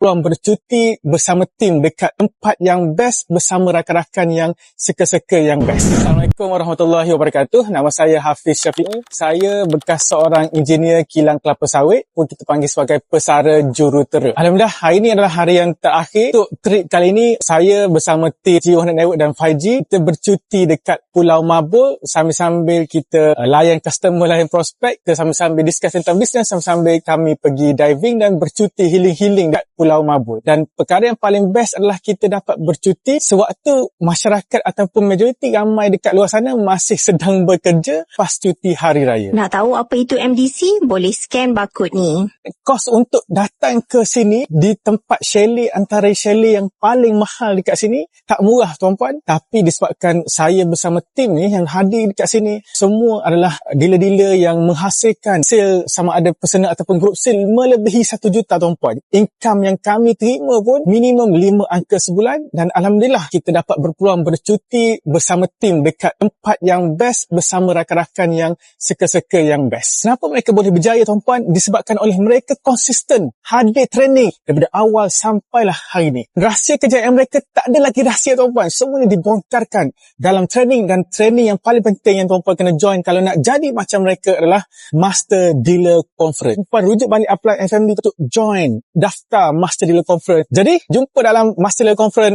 berpeluang bercuti bersama tim dekat tempat yang best bersama rakan-rakan yang seka-seka yang best. Assalamualaikum warahmatullahi wabarakatuh. Nama saya Hafiz Syafiq. Saya bekas seorang engineer kilang kelapa sawit pun kita panggil sebagai pesara jurutera. Alhamdulillah hari ini adalah hari yang terakhir untuk trip kali ini saya bersama tim G100 Network dan 5G kita bercuti dekat Pulau Mabul sambil-sambil kita uh, layan customer, layan prospek, kita sambil-sambil discuss tentang bisnes, sambil-sambil kami pergi diving dan bercuti healing-healing dekat Pulau Pulau Mabul. Dan perkara yang paling best adalah kita dapat bercuti sewaktu masyarakat ataupun majoriti ramai dekat luar sana masih sedang bekerja pas cuti hari raya. Nak tahu apa itu MDC? Boleh scan barcode ni. Kos untuk datang ke sini di tempat chalet antara chalet yang paling mahal dekat sini tak murah tuan-puan. Tapi disebabkan saya bersama tim ni yang hadir dekat sini semua adalah dealer-dealer yang menghasilkan sale sama ada personal ataupun group sale melebihi satu juta tuan-puan. Income yang kami terima pun minimum lima angka sebulan dan Alhamdulillah kita dapat berpeluang bercuti bersama tim dekat tempat yang best bersama rakan-rakan yang seka-seka yang best. Kenapa mereka boleh berjaya tuan-puan? Disebabkan oleh mereka konsisten hadir training daripada awal sampailah hari ini. Rahsia kejayaan mereka tak ada lagi rahsia tuan-puan. Semuanya dibongkarkan dalam training dan training yang paling penting yang tuan-puan kena join kalau nak jadi macam mereka adalah Master Dealer Conference. Tuan-puan rujuk balik Apply FMD untuk join daftar Master Dealer Conference. Jadi, jumpa dalam Master Dealer Conference.